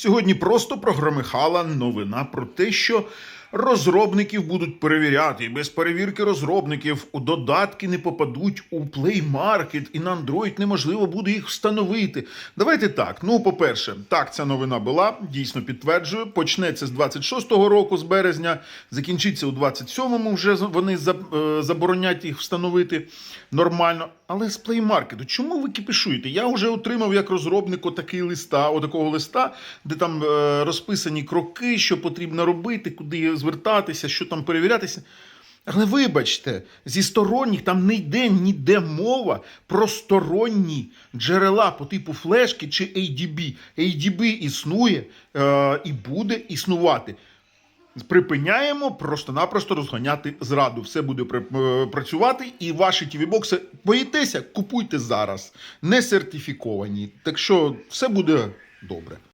Сьогодні просто прогромихала новина про те, що розробників будуть перевіряти, і без перевірки розробників у додатки не попадуть у Play Market, і на Android неможливо буде їх встановити. Давайте так. Ну, по-перше, так, ця новина була, дійсно підтверджую. Почнеться з 26-го року, з березня, закінчиться у 27-му, вже вони е, заборонять їх встановити нормально. Але з Play Market, чому ви кипішуєте? Я вже отримав як розробник отакий листа, отакого листа, де там е, розписані кроки, що потрібно робити, куди звертатися, що там перевірятися. Але вибачте, зі сторонніх там не йде ніде мова про сторонні джерела по типу флешки чи ADB. ADB існує е, і буде існувати. Припиняємо просто-напросто розганяти зраду. Все буде е, працювати, і ваші тіві-бокси боїтеся, купуйте зараз. Не сертифіковані. Так що все буде добре.